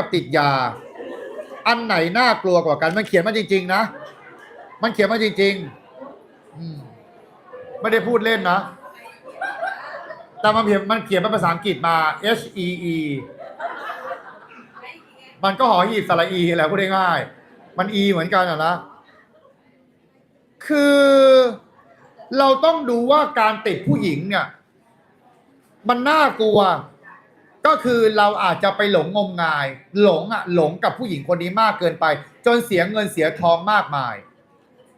กับติดยา อันไหนน่ากลัวกว่ากัน มันเขียนมาจริง ๆ นะ มันเขียนมาจริงๆอืมไม่ได้พูดเล่นนะ แต่มันเขียนมันเขียนเป็นภาษาอังกฤษมา H E E มันก็หอหีบสระอีแหละพูดง่ายๆมัน E เหมือนกันอนะ คือเราต้องดูว่าการติดผู้หญิงเนี่ย มันน่ากลัว ก็คือเราอาจจะไปหลงงมงาย หลงอะหลงกับผู้หญิงคนนี้มากเกินไป จนเสียเงินเสียทองมากมาย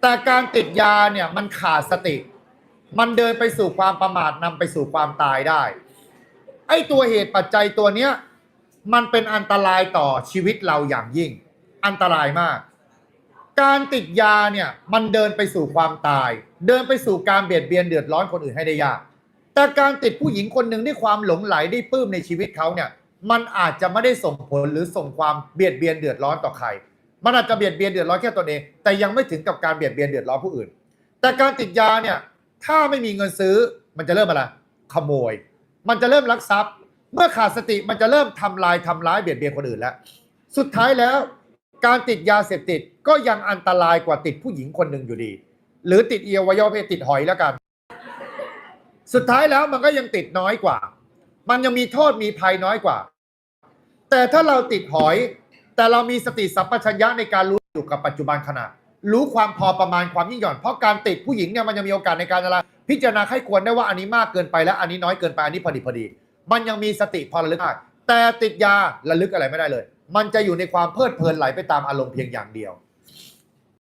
แต่การติดยาเนี่ยมันขาดสติ มันเดินไปสู่ความประมาทนำไปสู่ความตายได้ไอ้ตัวเหตุปัจจัยตัวเนี้ยมันเป็นอันตรายต่อชีวิตเราอย่างยิ่ง อันตรายมาก การติดยาเนี่ยมันเดินไปสู่ความตาย เดินไปสู่การเบียดเบียนเดือดร้อนคนอื่นให้ได้ยาก แต่การติดผู้หญิงคนหนึ่งด้วยความหลงไหลได้ปลื้มในชีวิตเขาเนี่ย มันอาจจะไม่ได้ส่งผลหรือส่งความเบียดเบียนเดือดร้อนต่อใคร มันอาจจะเบียดเบียนเดือดร้อนแค่ตนเอง แต่ยังไม่ถึงกับการเบียดเบียนเดือดร้อนผู้อื่น แต่การติดยาเนี่ย ถ้าไม่มีเงินซื้อ มันจะเริ่มอะไร ขโมย มันจะเริ่มลักทรัพย์ เมื่อขาดสติมันจะเริ่มทำลายทำร้ายเบียดเบียนคนอื่นแล้ว สุดท้ายแล้ว การติดยาเสพติดก็ยังอันตรายกว่าติดผู้หญิงคนหนึ่งอยู่ดี หรือติดเอียววัยวะเพศติดหอยแล้วกัน สุดท้ายแล้วมันก็ยังติดน้อยกว่า มันยังมีโทษมีภัยน้อยกว่า แต่ถ้าเราติดหอย แต่เรามีสติสัมปชัญญะในการรู้อยู่กับปัจจุบันขณะ รู้ความพอประมาณความยิ่งหย่อน เพราะการติดผู้หญิงเนี่ยมันยังมีโอกาสในการอะไรพิจารณาให้ควรได้ว่าอันนี้มากเกินไปแล้วอันนี้น้อยเกินไปอันนี้พอดีพอดี มันยังมีสติพอระลึกได้แต่ติดยาระลึกอะไรไม่ได้เลย มันจะอยู่ในความเพลิดเพลินไหลไปตามอารมณ์เพียงอย่างเดียว